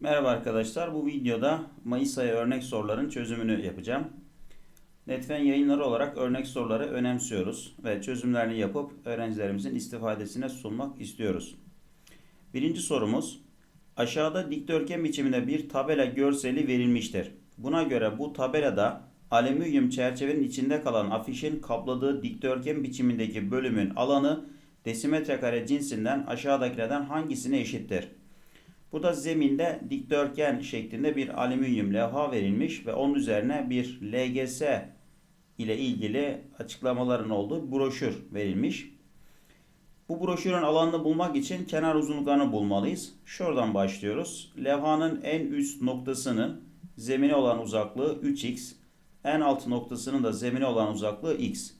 Merhaba arkadaşlar. Bu videoda Mayıs ayı örnek soruların çözümünü yapacağım. Netfen yayınları olarak örnek soruları önemsiyoruz ve çözümlerini yapıp öğrencilerimizin istifadesine sunmak istiyoruz. Birinci sorumuz aşağıda dikdörtgen biçiminde bir tabela görseli verilmiştir. Buna göre bu tabelada alüminyum çerçevenin içinde kalan afişin kapladığı dikdörtgen biçimindeki bölümün alanı desimetre kare cinsinden aşağıdakilerden hangisine eşittir? Burada zeminde dikdörtgen şeklinde bir alüminyum levha verilmiş ve onun üzerine bir LGS ile ilgili açıklamaların olduğu broşür verilmiş. Bu broşürün alanını bulmak için kenar uzunluklarını bulmalıyız. Şuradan başlıyoruz. Levhanın en üst noktasının zemine olan uzaklığı 3x, en alt noktasının da zemine olan uzaklığı x.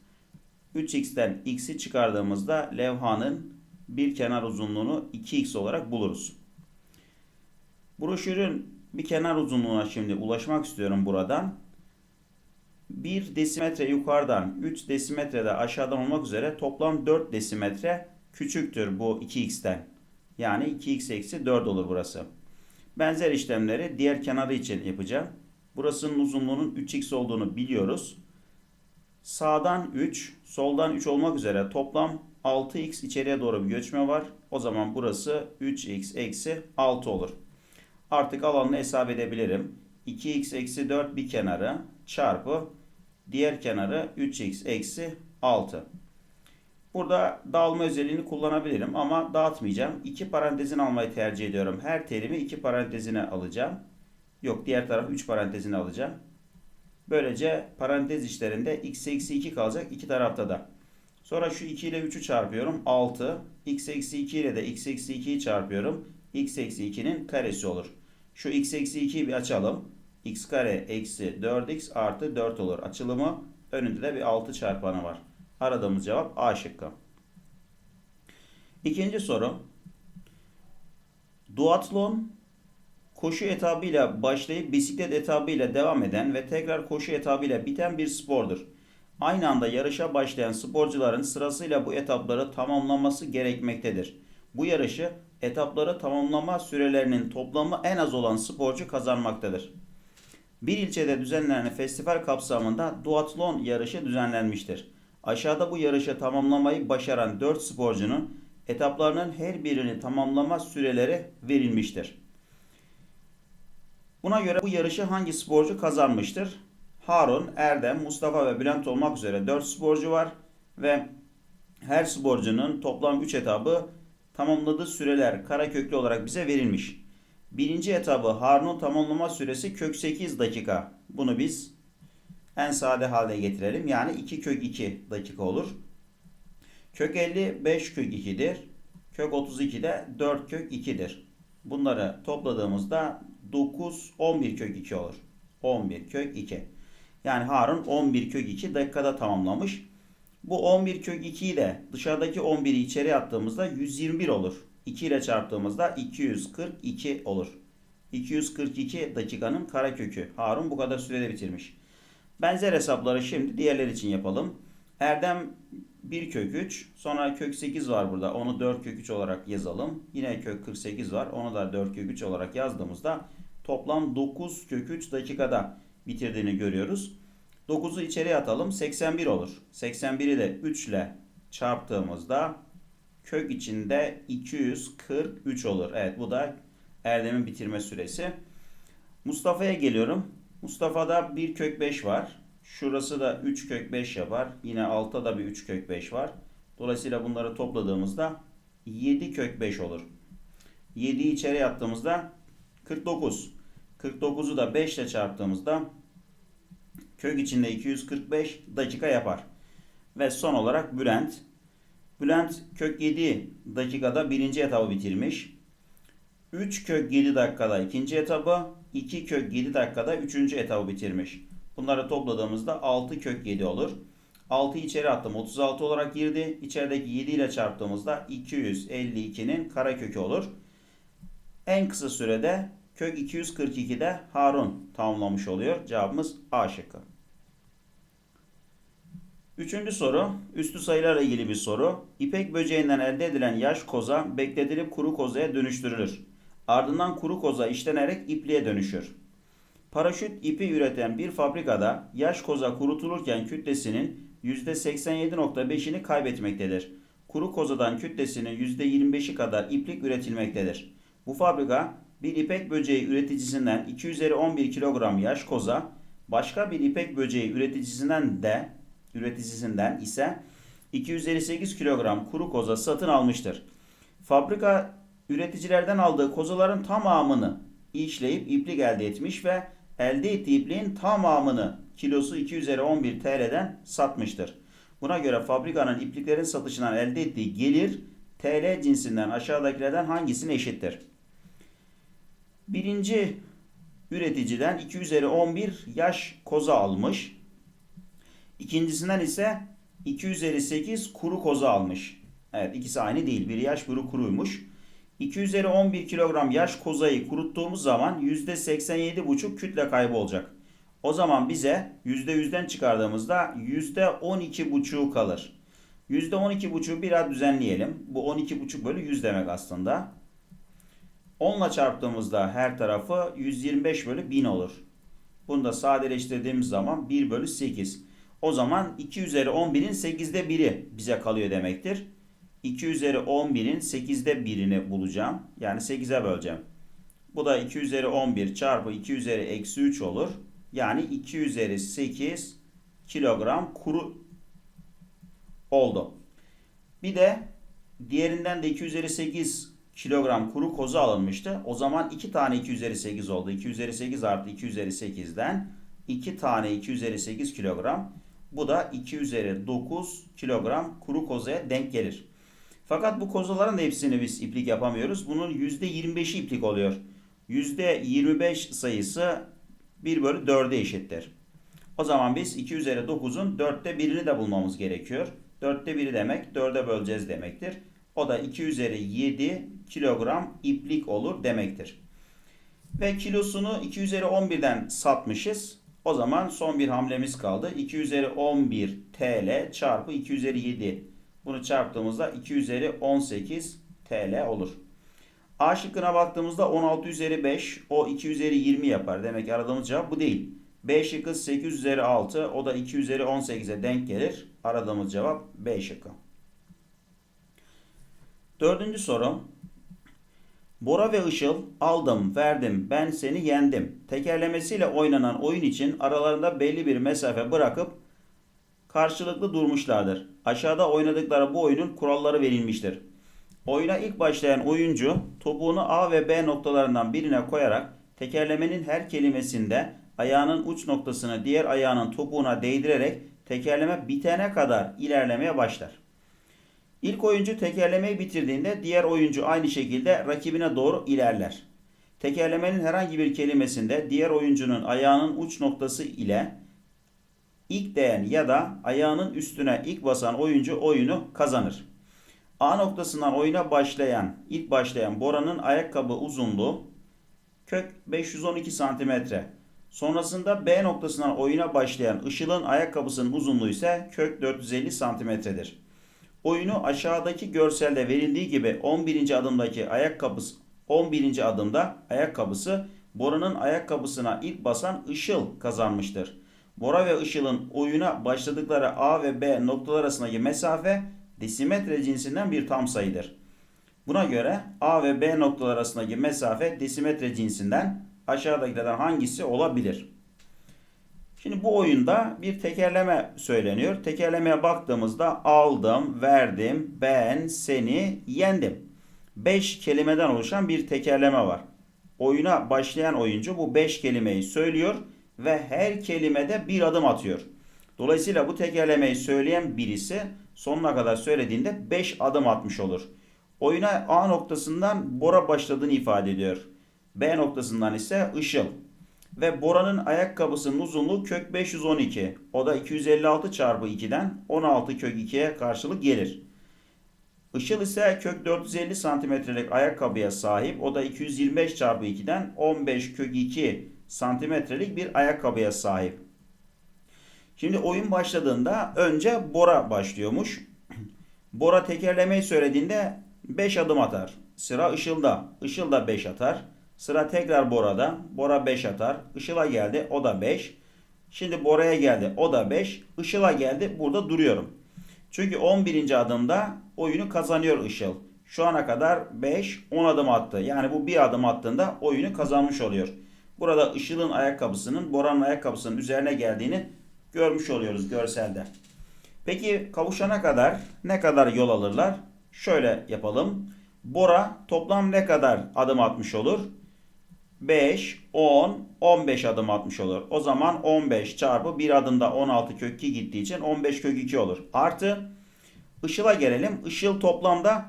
3x'ten x'i çıkardığımızda levhanın bir kenar uzunluğunu 2x olarak buluruz. Broşürün bir kenar uzunluğuna şimdi ulaşmak istiyorum buradan. 1 desimetre yukarıdan 3 desimetrede aşağıdan olmak üzere toplam 4 desimetre küçüktür bu 2x'ten. Yani 2x eksi 4 olur burası. Benzer işlemleri diğer kenarı için yapacağım. Burasının uzunluğunun 3x olduğunu biliyoruz. Sağdan 3, soldan 3 olmak üzere toplam 6x içeriye doğru bir göçme var. O zaman burası 3x eksi 6 olur. Artık alanını hesap edebilirim. 2x eksi 4 bir kenarı çarpı diğer kenarı 3x eksi 6. Burada dağılma özelliğini kullanabilirim ama dağıtmayacağım. İki parantezin almayı tercih ediyorum. Her terimi iki parantezine alacağım. Yok diğer taraf 3 parantezine alacağım. Böylece parantez içlerinde x eksi 2 kalacak iki tarafta da. Sonra şu 2 ile 3'ü çarpıyorum. 6. x eksi 2 ile de x eksi 2'yi çarpıyorum. x eksi 2'nin karesi olur. Şu x eksi 2'yi bir açalım. x kare eksi 4x artı 4 olur. Açılımı önünde de bir 6 çarpanı var. Aradığımız cevap A şıkkı. İkinci soru. Duatlon koşu etabıyla başlayıp bisiklet etabıyla devam eden ve tekrar koşu etabıyla biten bir spordur. Aynı anda yarışa başlayan sporcuların sırasıyla bu etapları tamamlaması gerekmektedir. Bu yarışı etapları tamamlama sürelerinin toplamı en az olan sporcu kazanmaktadır. Bir ilçede düzenlenen festival kapsamında duatlon yarışı düzenlenmiştir. Aşağıda bu yarışı tamamlamayı başaran 4 sporcunun etaplarının her birini tamamlama süreleri verilmiştir. Buna göre bu yarışı hangi sporcu kazanmıştır? Harun, Erdem, Mustafa ve Bülent olmak üzere 4 sporcu var ve her sporcunun toplam 3 etabı tamamladığı süreler karaköklü olarak bize verilmiş. Birinci etabı Harun'un tamamlama süresi kök 8 dakika. Bunu biz en sade halde getirelim. Yani 2 kök 2 dakika olur. Kök 50 5 kök 2'dir. Kök 32 de 4 kök 2'dir. Bunları topladığımızda 9 11 kök 2 olur. 11 kök 2. Yani Harun 11 kök 2 dakikada tamamlamış. Bu 11 kök 2'yi de dışarıdaki 11'i içeri attığımızda 121 olur. 2 ile çarptığımızda 242 olur. 242 dakikanın karekökü. Harun bu kadar sürede bitirmiş. Benzer hesapları şimdi diğerler için yapalım. Erdem 1 kök 3. Sonra kök 8 var burada. Onu 4 kök 3 olarak yazalım. Yine kök 48 var. Onu da 4 kök 3 olarak yazdığımızda toplam 9 kök 3 dakikada bitirdiğini görüyoruz. 9'u içeriye atalım. 81 olur. 81'i de 3 ile çarptığımızda kök içinde 243 olur. Evet bu da Erdem'in bitirme süresi. Mustafa'ya geliyorum. Mustafa'da 1 kök 5 var. Şurası da 3 kök 5 yapar. Yine altta da bir 3 kök 5 var. Dolayısıyla bunları topladığımızda 7 kök 5 olur. 7'yi içeri attığımızda 49. 49'u da 5 ile çarptığımızda kök içinde 245 dakika yapar. Ve son olarak Bülent. Bülent kök 7 dakikada birinci etabı bitirmiş. 3 kök 7 dakikada ikinci etabı, 2 kök 7 dakikada üçüncü etabı bitirmiş. Bunları topladığımızda 6 kök 7 olur. 6'yı içeri attım. 36 olarak girdi. İçerideki 7 ile çarptığımızda 252'nin karekökü olur. En kısa sürede kök 242'de Harun tamamlamış oluyor. Cevabımız A şıkkı. Üçüncü soru, üstü sayılarla ilgili bir soru. İpek böceğinden elde edilen yaş koza bekletilip kuru kozaya dönüştürülür. Ardından kuru koza işlenerek ipliğe dönüşür. Paraşüt ipi üreten bir fabrikada yaş koza kurutulurken kütlesinin %87.5'ini kaybetmektedir. Kuru kozadan kütlesinin %25'i kadar iplik üretilmektedir. Bu fabrika bir ipek böceği üreticisinden 2 üzeri 11 kilogram yaş koza, başka bir ipek böceği üreticisinden de üreticisinden ise 2 üzeri 8 kilogram kuru koza satın almıştır. Fabrika üreticilerden aldığı kozaların tamamını işleyip iplik elde etmiş ve elde ettiği ipliğin tamamını kilosu 2 üzeri 11 TL'den satmıştır. Buna göre fabrikanın ipliklerin satışından elde ettiği gelir TL cinsinden aşağıdakilerden hangisine eşittir? Birinci üreticiden 2 üzeri 11 yaş koza almış. İkincisinden ise 2 üzeri 8 kuru koza almış. Evet ikisi aynı değil. Biri yaş biri kuruymuş. 2 üzeri 11 kilogram yaş kozayı kuruttuğumuz zaman %87,5 kütle kaybı olacak. O zaman bize %100'den çıkardığımızda %12,5 kalır. %12,5'u biraz düzenleyelim. Bu 12,5 bölü 100 demek aslında. 10 ile çarptığımızda her tarafı 125 bölü 1000 olur. Bunu da sadeleştirdiğimiz zaman 1 bölü 8. O zaman 2 üzeri 11'in 8'de 1'i bize kalıyor demektir. 2 üzeri 11'in 8'de 1'ini bulacağım. Yani 8'e böleceğim. Bu da 2 üzeri 11 çarpı 2 üzeri eksi 3 olur. Yani 2 üzeri 8 kilogram kuru oldu. Bir de diğerinden de 2 üzeri 8 kilogram kuru kozu alınmıştı. O zaman 2 tane 2 üzeri 8 oldu. 2 üzeri 8 artı 2 üzeri 8'den 2 tane 2 üzeri 8 kilogram. Bu da 2 üzeri 9 kilogram kuru kozaya denk gelir. Fakat bu kozaların hepsini biz iplik yapamıyoruz. Bunun %25'i iplik oluyor. %25 sayısı 1 bölü 4'e eşittir. O zaman biz 2 üzeri 9'un 4'te 1'ini de bulmamız gerekiyor. 4'te 1'i demek 4'e böleceğiz demektir. O da 2 üzeri 7 kilogram iplik olur demektir. Ve kilosunu 2 üzeri 11'den satmışız. O zaman son bir hamlemiz kaldı. 2 üzeri 11 TL çarpı 2 üzeri 7. Bunu çarptığımızda 2 üzeri 18 TL olur. A şıkkına baktığımızda 16 üzeri 5 o 2 üzeri 20 yapar. Demek ki aradığımız cevap bu değil. B şıkkı 8 üzeri 6 o da 2 üzeri 18'e denk gelir. Aradığımız cevap B şıkkı. Dördüncü soru. Bora ve Işıl aldım, verdim, ben seni yendim. Tekerlemesiyle oynanan oyun için aralarında belli bir mesafe bırakıp karşılıklı durmuşlardır. Aşağıda oynadıkları bu oyunun kuralları verilmiştir. Oyuna ilk başlayan oyuncu topuğunu A ve B noktalarından birine koyarak tekerlemenin her kelimesinde ayağının uç noktasını diğer ayağının topuğuna değdirerek tekerleme bitene kadar ilerlemeye başlar. İlk oyuncu tekerlemeyi bitirdiğinde diğer oyuncu aynı şekilde rakibine doğru ilerler. Tekerlemenin herhangi bir kelimesinde diğer oyuncunun ayağının uç noktası ile ilk değen ya da ayağının üstüne ilk basan oyuncu oyunu kazanır. A noktasından oyuna başlayan, ilk başlayan Bora'nın ayakkabı uzunluğu kök 512 santimetre. Sonrasında B noktasından oyuna başlayan Işıl'ın ayakkabısının uzunluğu ise kök 450 santimetredir. Oyunu aşağıdaki görselde verildiği gibi 11. adımdaki ayakkabısı 11. adımda ayakkabısı Bora'nın ayakkabısına ilk basan Işıl kazanmıştır. Bora ve Işıl'ın oyuna başladıkları A ve B noktalar arasındaki mesafe desimetre cinsinden bir tam sayıdır. Buna göre A ve B noktalar arasındaki mesafe desimetre cinsinden aşağıdakilerden hangisi olabilir? Şimdi bu oyunda bir tekerleme söyleniyor. Tekerlemeye baktığımızda aldım, verdim, ben, seni, yendim. 5 kelimeden oluşan bir tekerleme var. Oyuna başlayan oyuncu bu 5 kelimeyi söylüyor ve her kelimede bir adım atıyor. Dolayısıyla bu tekerlemeyi söyleyen birisi sonuna kadar söylediğinde 5 adım atmış olur. Oyuna A noktasından Bora başladığını ifade ediyor. B noktasından ise Işıl. Ve Bora'nın ayakkabısının uzunluğu kök 512. O da 256 çarpı 2'den 16 kök 2'ye karşılık gelir. Işıl ise kök 450 santimetrelik ayakkabıya sahip. O da 225 çarpı 2'den 15 kök 2 santimetrelik bir ayakkabıya sahip. Şimdi oyun başladığında önce Bora başlıyormuş. Bora tekerlemeyi söylediğinde 5 adım atar. sıra Işıl'da. Işıl da 5 atar. Sıra tekrar Bora'da. Bora 5 atar. Işıl'a geldi. O da 5. Şimdi Bora'ya geldi. O da 5. Işıl'a geldi. Burada duruyorum. Çünkü 11. adımda oyunu kazanıyor Işıl. Şu ana kadar 5, 10 adım attı. Yani bu bir adım attığında oyunu kazanmış oluyor. Burada Işıl'ın ayakkabısının Bora'nın ayakkabısının üzerine geldiğini görmüş oluyoruz görselde. Peki kavuşana kadar ne kadar yol alırlar? Şöyle yapalım. Bora toplam ne kadar adım atmış olur? 5, 10, 15 adım atmış olur. O zaman 15 çarpı bir adımda 16 kök 2 gittiği için 15 kök 2 olur. Artı Işıl'a gelelim. Işıl toplamda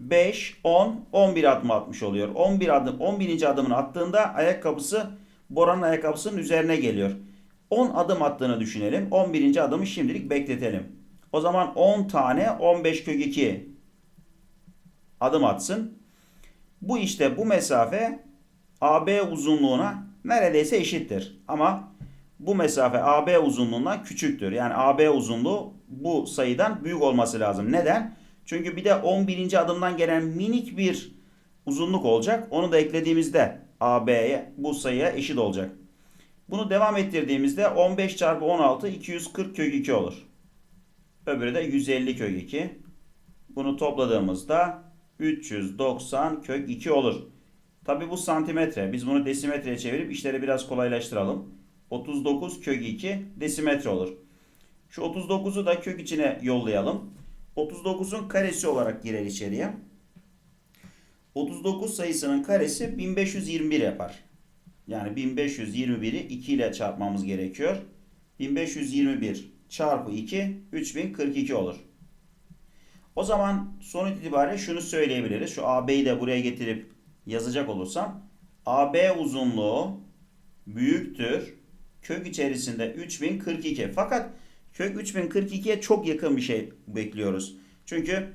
5, 10, 11 adım atmış oluyor. 11 adım 11. adımını attığında ayakkabısı Bora'nın ayakkabısının üzerine geliyor. 10 adım attığını düşünelim. 11. adımı şimdilik bekletelim. O zaman 10 tane 15 kök 2 adım atsın. Bu işte bu mesafe AB uzunluğuna neredeyse eşittir. Ama bu mesafe AB uzunluğundan küçüktür. Yani AB uzunluğu bu sayıdan büyük olması lazım. Neden? Çünkü bir de 11. adımdan gelen minik bir uzunluk olacak. Onu da eklediğimizde AB'ye bu sayıya eşit olacak. Bunu devam ettirdiğimizde 15 çarpı 16 240 kök 2 olur. Öbürü de 150 kök 2. Bunu topladığımızda 390 kök 2 olur. Tabi bu santimetre. Biz bunu desimetreye çevirip işleri biraz kolaylaştıralım. 39 kök 2 desimetre olur. Şu 39'u da kök içine yollayalım. 39'un karesi olarak girer içeriye. 39 sayısının karesi 1521 yapar. Yani 1521'i 2 ile çarpmamız gerekiyor. 1521 çarpı 2 3042 olur. O zaman sonuç itibariyle şunu söyleyebiliriz. Şu AB'yi de buraya getirip yazacak olursam AB uzunluğu büyüktür kök içerisinde 3042. Fakat kök 3042'ye çok yakın bir şey bekliyoruz. Çünkü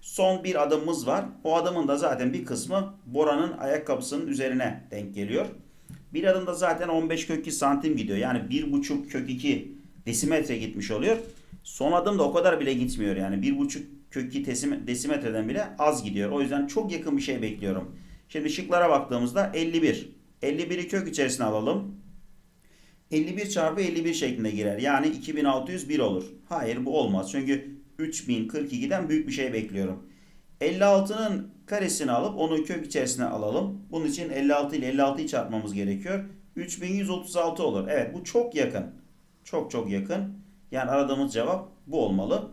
son bir adımımız var. O adımın da zaten bir kısmı Bora'nın ayakkabısının üzerine denk geliyor. Bir adımda zaten 15 kök 2 santim gidiyor. Yani 1,5 kök 2 desimetre gitmiş oluyor. Son adım da o kadar bile gitmiyor. Yani 1,5 kök 2 desimetreden bile az gidiyor. O yüzden çok yakın bir şey bekliyorum. Şimdi şıklara baktığımızda 51. 51'i kök içerisine alalım. 51 çarpı 51 şeklinde girer. Yani 2601 olur. Hayır bu olmaz. Çünkü 3042'den büyük bir şey bekliyorum. 56'nın karesini alıp onu kök içerisine alalım. Bunun için 56 ile 56'yı çarpmamız gerekiyor. 3136 olur. Evet bu çok yakın. Çok çok yakın. Yani aradığımız cevap bu olmalı.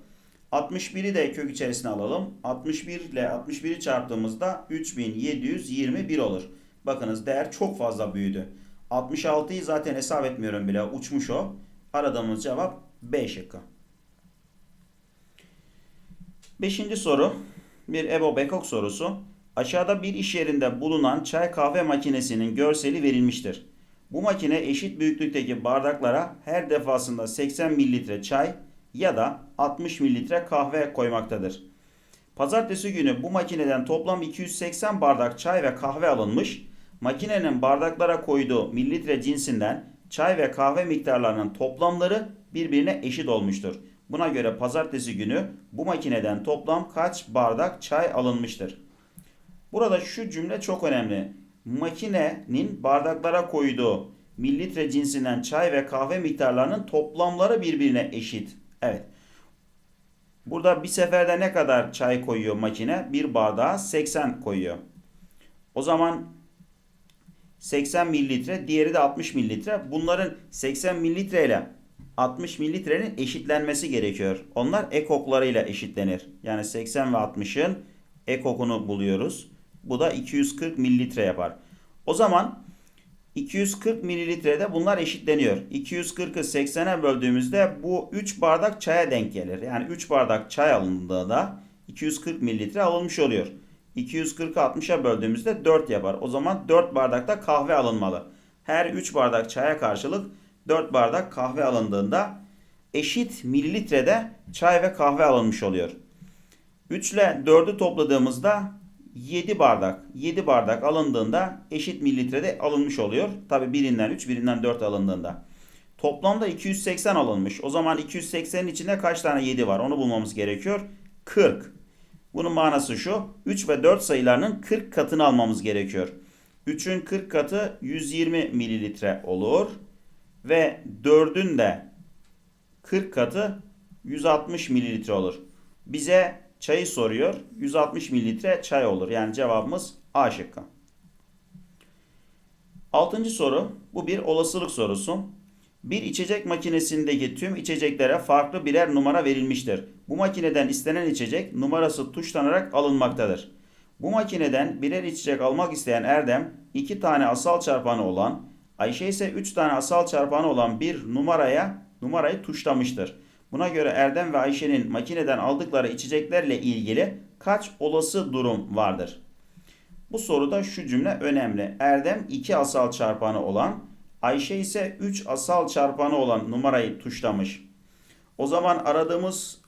61'i de kök içerisine alalım. 61 ile 61'i çarptığımızda 3721 olur. Bakınız değer çok fazla büyüdü. 66'yı zaten hesap etmiyorum bile. Uçmuş o. Aradığımız cevap B şıkkı. Beşinci soru. Bir Ebo Bekok sorusu. Aşağıda bir iş yerinde bulunan çay kahve makinesinin görseli verilmiştir. Bu makine eşit büyüklükteki bardaklara her defasında 80 mililitre çay ya da 60 mililitre kahve koymaktadır. Pazartesi günü bu makineden toplam 280 bardak çay ve kahve alınmış. Makinenin bardaklara koyduğu mililitre cinsinden çay ve kahve miktarlarının toplamları birbirine eşit olmuştur. Buna göre pazartesi günü bu makineden toplam kaç bardak çay alınmıştır? Burada şu cümle çok önemli. Makinenin bardaklara koyduğu mililitre cinsinden çay ve kahve miktarlarının toplamları birbirine eşit. Evet. Burada bir seferde ne kadar çay koyuyor makine? Bir bardağa 80 koyuyor. O zaman 80 mililitre, diğeri de 60 mililitre. Bunların 80 mililitre ile 60 mililitrenin eşitlenmesi gerekiyor. Onlar ekoklarıyla eşitlenir. Yani 80 ve 60'ın ekokunu buluyoruz. Bu da 240 mililitre yapar. O zaman 240 mililitrede bunlar eşitleniyor. 240'ı 80'e böldüğümüzde bu 3 bardak çaya denk gelir. Yani 3 bardak çay alındığında 240 mililitre alınmış oluyor. 240'ı 60'a böldüğümüzde 4 yapar. O zaman 4 bardak da kahve alınmalı. Her 3 bardak çaya karşılık 4 bardak kahve alındığında eşit mililitrede çay ve kahve alınmış oluyor. 3 ile 4'ü topladığımızda 7 bardak 7 bardak alındığında eşit mililitrede alınmış oluyor. Tabi birinden 3 birinden 4 alındığında. Toplamda 280 alınmış. O zaman 280'in içinde kaç tane 7 var onu bulmamız gerekiyor. 40. Bunun manası şu. 3 ve 4 sayılarının 40 katını almamız gerekiyor. 3'ün 40 katı 120 mililitre olur. Ve 4'ün de 40 katı 160 mililitre olur. Bize çayı soruyor. 160 mililitre çay olur. Yani cevabımız A şıkkı. Altıncı soru. Bu bir olasılık sorusu. Bir içecek makinesindeki tüm içeceklere farklı birer numara verilmiştir. Bu makineden istenen içecek numarası tuşlanarak alınmaktadır. Bu makineden birer içecek almak isteyen Erdem iki tane asal çarpanı olan, Ayşe ise üç tane asal çarpanı olan bir numaraya numarayı tuşlamıştır. Buna göre Erdem ve Ayşe'nin makineden aldıkları içeceklerle ilgili kaç olası durum vardır? Bu soruda şu cümle önemli. Erdem 2 asal çarpanı olan, Ayşe ise 3 asal çarpanı olan numarayı tuşlamış. O zaman aradığımız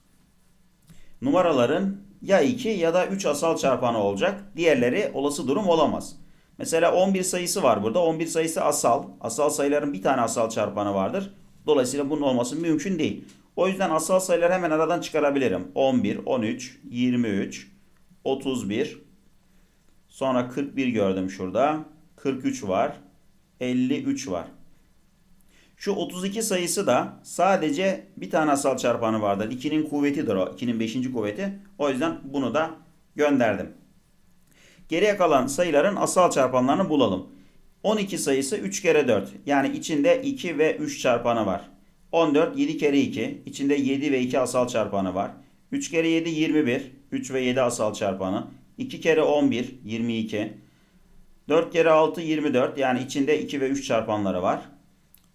numaraların ya 2 ya da 3 asal çarpanı olacak. Diğerleri olası durum olamaz. Mesela 11 sayısı var burada. 11 sayısı asal. Asal sayıların bir tane asal çarpanı vardır. Dolayısıyla bunun olması mümkün değil. O yüzden asal sayıları hemen aradan çıkarabilirim. 11, 13, 23, 31, Sonra 41 gördüm şurada. 43 var. 53 var. Şu 32 sayısı da sadece bir tane asal çarpanı vardır. 2'nin kuvvetidir o. 2'nin 5. kuvveti. O yüzden bunu da gönderdim. Geriye kalan sayıların asal çarpanlarını bulalım. 12 sayısı 3 kere 4. Yani içinde 2 ve 3 çarpanı var. 14 7 kere 2. İçinde 7 ve 2 asal çarpanı var. 3 kere 7 21. 3 ve 7 asal çarpanı. 2 kere 11 22. 4 kere 6 24 yani içinde 2 ve 3 çarpanları var.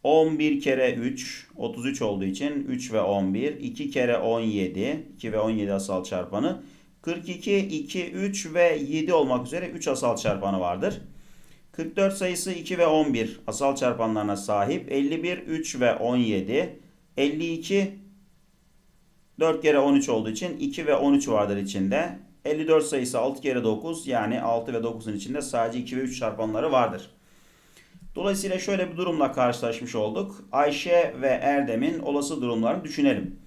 11 kere 3 33 olduğu için 3 ve 11. 2 kere 17 2 ve 17 asal çarpanı. 42 2 3 ve 7 olmak üzere 3 asal çarpanı vardır. 44 sayısı 2 ve 11 asal çarpanlarına sahip. 51 3 ve 17. 52 4 kere 13 olduğu için 2 ve 13 vardır içinde. 54 sayısı 6 kere 9 yani 6 ve 9'un içinde sadece 2 ve 3 çarpanları vardır. Dolayısıyla şöyle bir durumla karşılaşmış olduk. Ayşe ve Erdem'in olası durumlarını düşünelim.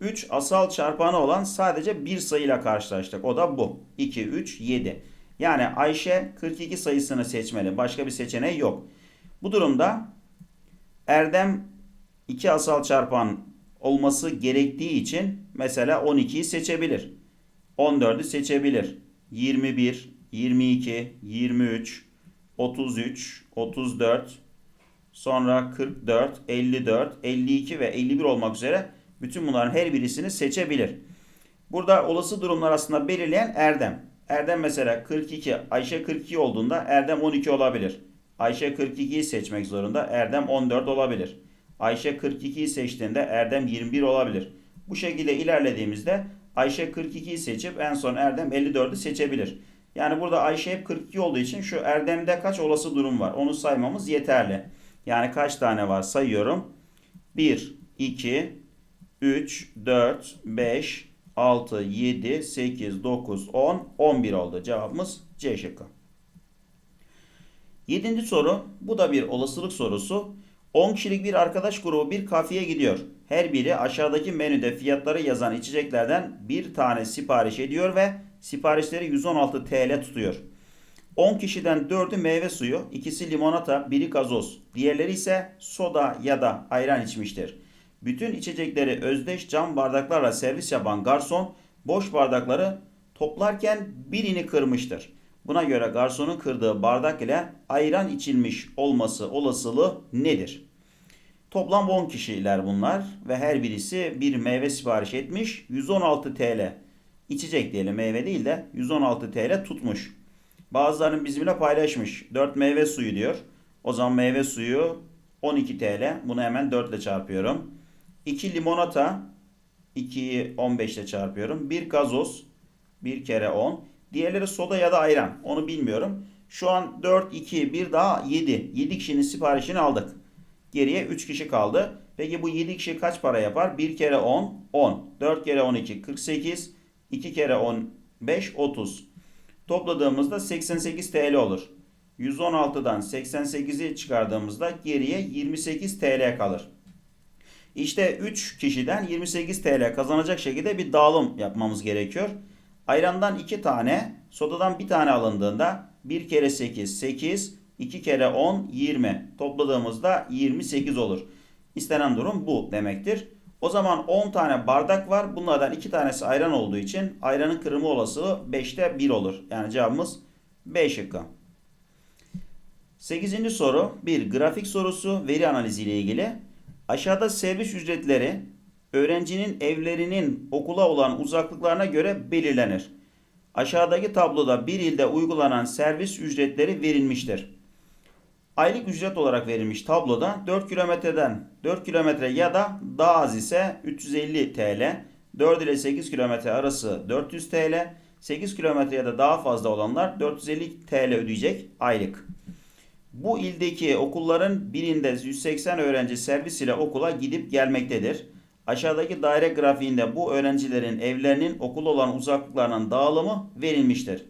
3 asal çarpanı olan sadece bir sayıyla karşılaştık. O da bu. 2, 3, 7. Yani Ayşe 42 sayısını seçmeli. Başka bir seçeneği yok. Bu durumda Erdem 2 asal çarpan olması gerektiği için mesela 12'yi seçebilir. 14'ü seçebilir. 21, 22, 23, 33, 34, sonra 44, 54, 52 ve 51 olmak üzere bütün bunların her birisini seçebilir. Burada olası durumlar aslında belirleyen Erdem. Erdem mesela 42, Ayşe 42 olduğunda Erdem 12 olabilir. Ayşe 42'yi seçmek zorunda Erdem 14 olabilir. Ayşe 42'yi seçtiğinde Erdem 21 olabilir. Bu şekilde ilerlediğimizde Ayşe 42'yi seçip en son Erdem 54'ü seçebilir. Yani burada Ayşe hep 42 olduğu için şu Erdem'de kaç olası durum var onu saymamız yeterli. Yani kaç tane var sayıyorum. 1, 2, 3, 4, 5, 6, 7, 8, 9, 10, 11 oldu. Cevabımız C şıkkı. Yedinci soru. Bu da bir olasılık sorusu. 10 kişilik bir arkadaş grubu bir kafeye gidiyor. Her biri aşağıdaki menüde fiyatları yazan içeceklerden bir tane sipariş ediyor ve siparişleri 116 TL tutuyor. 10 kişiden 4'ü meyve suyu, ikisi limonata, biri gazoz, diğerleri ise soda ya da ayran içmiştir. Bütün içecekleri özdeş cam bardaklarla servis yapan garson boş bardakları toplarken birini kırmıştır. Buna göre garsonun kırdığı bardak ile ayran içilmiş olması olasılığı nedir? Toplam 10 kişiler bunlar ve her birisi bir meyve sipariş etmiş. 116 TL içecek diyelim meyve değil de 116 TL tutmuş. Bazılarının bizimle paylaşmış. 4 meyve suyu diyor. O zaman meyve suyu 12 TL. Bunu hemen 4 ile çarpıyorum. 2 limonata 2'yi 15 ile çarpıyorum. 1 gazoz 1 kere 10. Diğerleri soda ya da ayran. Onu bilmiyorum. Şu an 4, 2, 1 daha 7. 7 kişinin siparişini aldık. Geriye 3 kişi kaldı. Peki bu 7 kişi kaç para yapar? 1 kere 10, 10. 4 kere 12, 48. 2 kere 15, 30. Topladığımızda 88 TL olur. 116'dan 88'i çıkardığımızda geriye 28 TL kalır. İşte 3 kişiden 28 TL kazanacak şekilde bir dağılım yapmamız gerekiyor. Ayrandan 2 tane, sodadan 1 tane alındığında 1 kere 8, 8, 2 kere 10, 20. Topladığımızda 28 olur. İstenen durum bu demektir. O zaman 10 tane bardak var. Bunlardan 2 tanesi ayran olduğu için ayranın kırılma olasılığı 5'te 1 olur. Yani cevabımız B şıkkı. 8. soru bir grafik sorusu veri analizi ile ilgili. Aşağıda servis ücretleri öğrencinin evlerinin okula olan uzaklıklarına göre belirlenir. Aşağıdaki tabloda bir ilde uygulanan servis ücretleri verilmiştir. Aylık ücret olarak verilmiş tabloda 4 kilometreden 4 kilometre ya da daha az ise 350 TL, 4 ile 8 kilometre arası 400 TL, 8 kilometre ya da daha fazla olanlar 450 TL ödeyecek aylık. Bu ildeki okulların birinde 180 öğrenci servis ile okula gidip gelmektedir. Aşağıdaki daire grafiğinde bu öğrencilerin evlerinin okul olan uzaklıklarının dağılımı verilmiştir.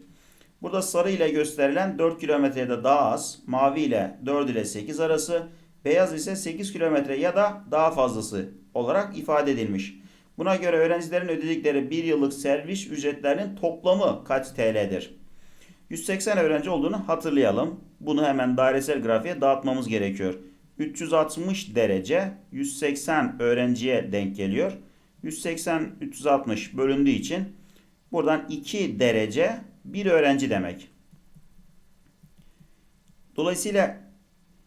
Burada sarı ile gösterilen 4 kilometrede daha az, mavi ile 4 ile 8 arası, beyaz ise 8 kilometre ya da daha fazlası olarak ifade edilmiş. Buna göre öğrencilerin ödedikleri bir yıllık servis ücretlerinin toplamı kaç TL'dir? 180 öğrenci olduğunu hatırlayalım. Bunu hemen dairesel grafiğe dağıtmamız gerekiyor. 360 derece 180 öğrenciye denk geliyor. 180 360 bölündüğü için buradan 2 derece bir öğrenci demek. Dolayısıyla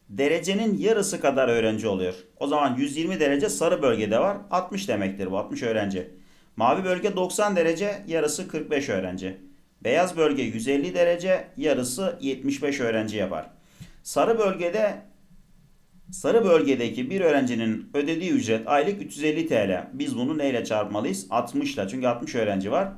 derecenin yarısı kadar öğrenci oluyor. O zaman 120 derece sarı bölgede var. 60 demektir bu 60 öğrenci. Mavi bölge 90 derece yarısı 45 öğrenci. Beyaz bölge 150 derece yarısı 75 öğrenci yapar. Sarı bölgede sarı bölgedeki bir öğrencinin ödediği ücret aylık 350 TL. Biz bunu neyle çarpmalıyız? 60 ile. Çünkü 60 öğrenci var.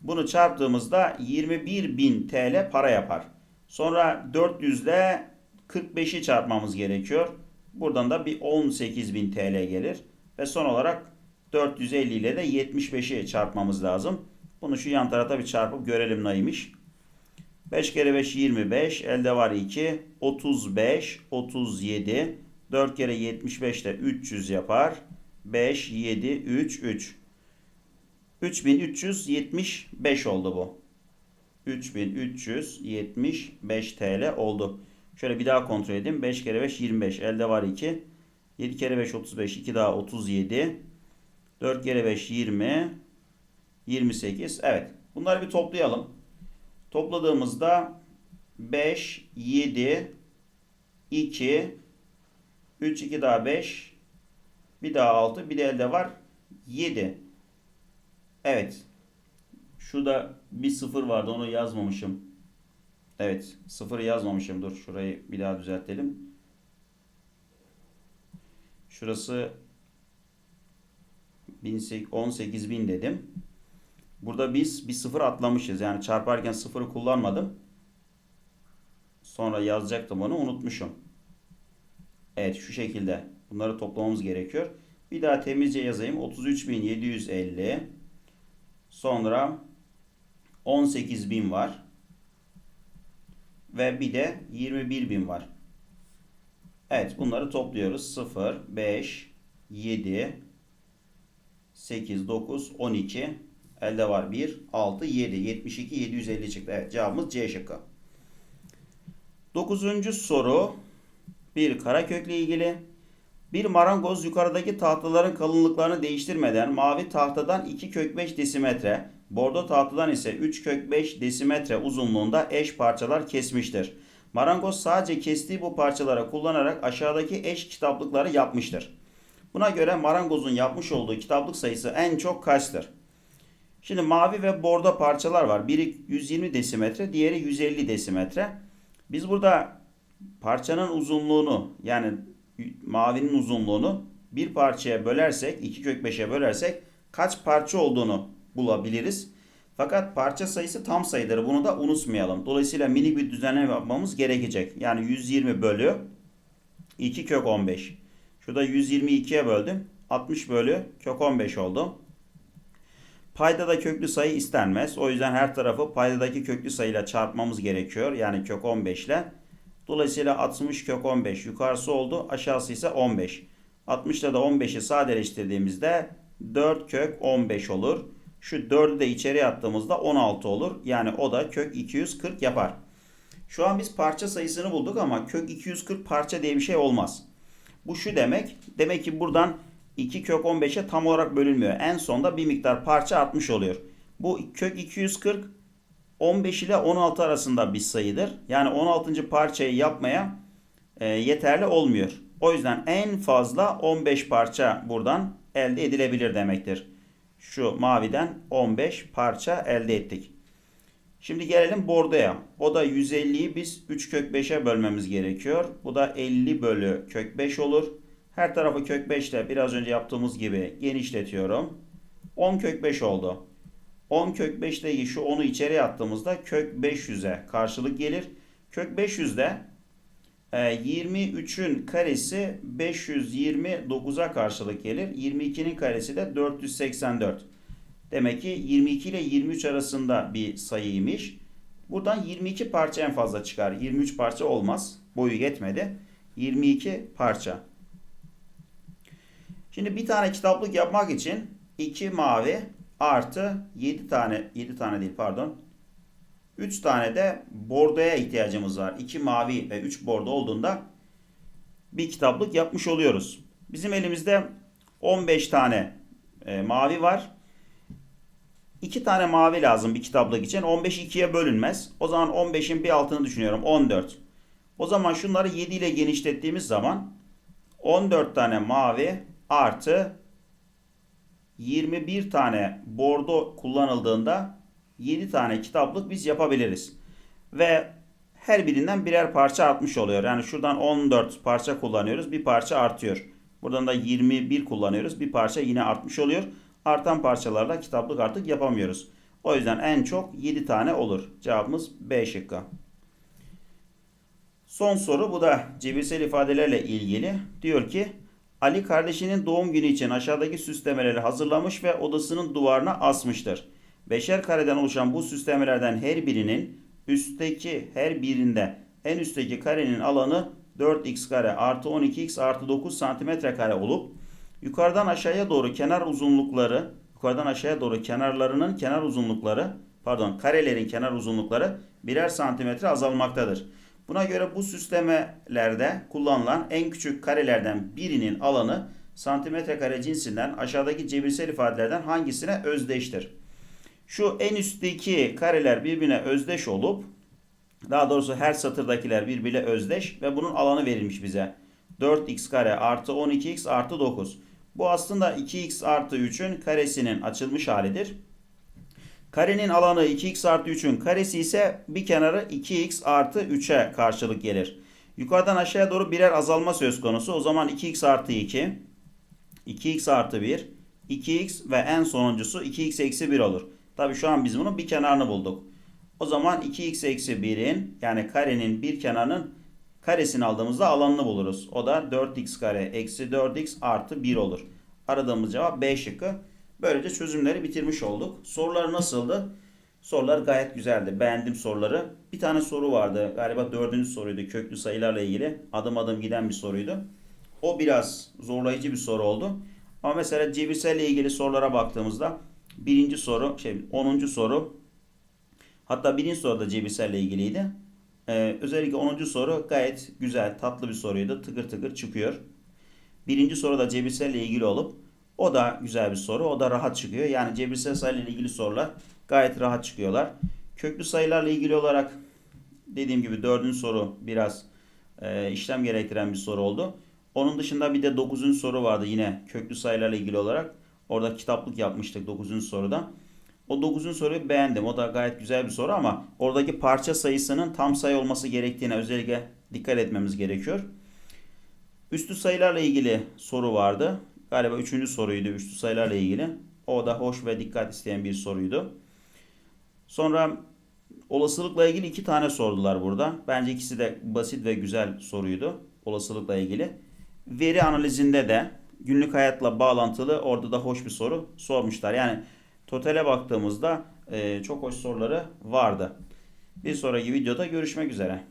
Bunu çarptığımızda 21.000 TL para yapar. Sonra 400 ile 45'i çarpmamız gerekiyor. Buradan da bir 18.000 TL gelir. Ve son olarak 450 ile de 75'i çarpmamız lazım. Bunu şu yan tarafa bir çarpıp görelim neymiş. 5 kere 5 25. Elde var 2. 35. 37. 4 kere 75 de 300 yapar. 5, 7, 3, 3. 3375 oldu bu. 3375 TL oldu. Şöyle bir daha kontrol edeyim. 5 kere 5 25. Elde var 2. 7 kere 5 35. 2 daha 37. 4 kere 5 20. 28. Evet. Bunları bir toplayalım. Topladığımızda 5, 7, 2, 3, 2 daha 5, bir daha 6, bir de elde var 7. Evet. Şurada bir sıfır vardı onu yazmamışım. Evet sıfırı yazmamışım. Dur şurayı bir daha düzeltelim. Şurası 18.000 dedim. Burada biz bir sıfır atlamışız. Yani çarparken sıfırı kullanmadım. Sonra yazacaktım onu unutmuşum. Evet şu şekilde. Bunları toplamamız gerekiyor. Bir daha temizce yazayım. 33.750 Sonra 18.000 var. Ve bir de 21.000 var. Evet bunları topluyoruz. 0, 5, 7, 8, 9, 12. Elde var 1, 6, 7. 72, 750 çıktı. Evet cevabımız C şıkkı. Dokuzuncu soru. Bir karakökle ilgili. Bir marangoz yukarıdaki tahtaların kalınlıklarını değiştirmeden mavi tahtadan 2 kök 5 desimetre, bordo tahtadan ise 3 kök 5 desimetre uzunluğunda eş parçalar kesmiştir. Marangoz sadece kestiği bu parçalara kullanarak aşağıdaki eş kitaplıkları yapmıştır. Buna göre marangozun yapmış olduğu kitaplık sayısı en çok kaçtır? Şimdi mavi ve bordo parçalar var. Biri 120 desimetre, diğeri 150 desimetre. Biz burada parçanın uzunluğunu yani mavinin uzunluğunu bir parçaya bölersek, 2 kök 5'e bölersek kaç parça olduğunu bulabiliriz. Fakat parça sayısı tam sayıdır. Bunu da unutmayalım. Dolayısıyla minik bir düzenleme yapmamız gerekecek. Yani 120 bölü 2 kök 15. Şurada 122'ye böldüm. 60 bölü kök 15 oldu. Paydada köklü sayı istenmez. O yüzden her tarafı paydadaki köklü sayıyla çarpmamız gerekiyor. Yani kök 15 ile. Dolayısıyla 60 kök 15 yukarısı oldu. Aşağısı ise 15. 60 ile de 15'i sadeleştirdiğimizde 4 kök 15 olur. Şu 4'ü de içeriye attığımızda 16 olur. Yani o da kök 240 yapar. Şu an biz parça sayısını bulduk ama kök 240 parça diye bir şey olmaz. Bu şu demek. Demek ki buradan 2 kök 15'e tam olarak bölünmüyor. En sonda bir miktar parça artmış oluyor. Bu kök 240 15 ile 16 arasında bir sayıdır. Yani 16. parçayı yapmaya e, yeterli olmuyor. O yüzden en fazla 15 parça buradan elde edilebilir demektir. Şu maviden 15 parça elde ettik. Şimdi gelelim bordoya. O da 150'yi biz 3 kök 5'e bölmemiz gerekiyor. Bu da 50 bölü kök 5 olur. Her tarafı kök 5 ile biraz önce yaptığımız gibi genişletiyorum. 10 kök 5 oldu. 10 kök 5 ile şu 10'u içeriye attığımızda kök 500'e karşılık gelir. Kök 500'de 23'ün karesi 529'a karşılık gelir. 22'nin karesi de 484. Demek ki 22 ile 23 arasında bir sayıymış. Buradan 22 parça en fazla çıkar. 23 parça olmaz. Boyu yetmedi. 22 parça. Şimdi bir tane kitaplık yapmak için 2 mavi artı 7 tane 7 tane değil pardon 3 tane de bordoya ihtiyacımız var. 2 mavi ve 3 bordo olduğunda bir kitaplık yapmış oluyoruz. Bizim elimizde 15 tane e, mavi var. 2 tane mavi lazım bir kitaplık için. 15 2'ye bölünmez. O zaman 15'in bir altını düşünüyorum. 14. O zaman şunları 7 ile genişlettiğimiz zaman 14 tane mavi artı 21 tane bordo kullanıldığında 7 tane kitaplık biz yapabiliriz. Ve her birinden birer parça artmış oluyor. Yani şuradan 14 parça kullanıyoruz. Bir parça artıyor. Buradan da 21 kullanıyoruz. Bir parça yine artmış oluyor. Artan parçalarla kitaplık artık yapamıyoruz. O yüzden en çok 7 tane olur. Cevabımız B şıkkı. Son soru bu da cebirsel ifadelerle ilgili. Diyor ki Ali kardeşinin doğum günü için aşağıdaki süslemeleri hazırlamış ve odasının duvarına asmıştır. Beşer kareden oluşan bu süslemelerden her birinin üstteki her birinde en üstteki karenin alanı 4x kare artı 12x artı 9 santimetre kare olup yukarıdan aşağıya doğru kenar uzunlukları yukarıdan aşağıya doğru kenarlarının kenar uzunlukları pardon karelerin kenar uzunlukları birer santimetre azalmaktadır. Buna göre bu süslemelerde kullanılan en küçük karelerden birinin alanı santimetre kare cinsinden aşağıdaki cebirsel ifadelerden hangisine özdeştir? Şu en üstteki kareler birbirine özdeş olup daha doğrusu her satırdakiler birbiriyle özdeş ve bunun alanı verilmiş bize. 4x kare artı 12x artı 9. Bu aslında 2x artı 3'ün karesinin açılmış halidir. Karenin alanı 2x artı 3'ün karesi ise bir kenarı 2x artı 3'e karşılık gelir. Yukarıdan aşağıya doğru birer azalma söz konusu. O zaman 2x artı 2, 2x artı 1, 2x ve en sonuncusu 2x eksi 1 olur. Tabi şu an biz bunun bir kenarını bulduk. O zaman 2x eksi 1'in yani karenin bir kenarının karesini aldığımızda alanını buluruz. O da 4x kare eksi 4x artı 1 olur. Aradığımız cevap B şıkkı. Böylece çözümleri bitirmiş olduk. Sorular nasıldı? Sorular gayet güzeldi. Beğendim soruları. Bir tane soru vardı. Galiba dördüncü soruydu. Köklü sayılarla ilgili. Adım adım giden bir soruydu. O biraz zorlayıcı bir soru oldu. Ama mesela cebirselle ilgili sorulara baktığımızda birinci soru, şey 10. soru hatta birinci soru da cebirselle ilgiliydi. Ee, özellikle 10. soru gayet güzel, tatlı bir soruydu. Tıkır tıkır çıkıyor. Birinci soru da cebirselle ilgili olup o da güzel bir soru. O da rahat çıkıyor. Yani cebirsel sayıyla ilgili sorular gayet rahat çıkıyorlar. Köklü sayılarla ilgili olarak dediğim gibi dördüncü soru biraz e, işlem gerektiren bir soru oldu. Onun dışında bir de dokuzuncu soru vardı yine köklü sayılarla ilgili olarak. Orada kitaplık yapmıştık dokuzuncu soruda. O dokuzuncu soruyu beğendim. O da gayet güzel bir soru ama oradaki parça sayısının tam sayı olması gerektiğine özellikle dikkat etmemiz gerekiyor. Üstü sayılarla ilgili soru vardı. Galiba üçüncü soruydu üstü sayılarla ilgili. O da hoş ve dikkat isteyen bir soruydu. Sonra olasılıkla ilgili iki tane sordular burada. Bence ikisi de basit ve güzel soruydu. Olasılıkla ilgili. Veri analizinde de günlük hayatla bağlantılı orada da hoş bir soru sormuşlar. Yani totale baktığımızda e, çok hoş soruları vardı. Bir sonraki videoda görüşmek üzere.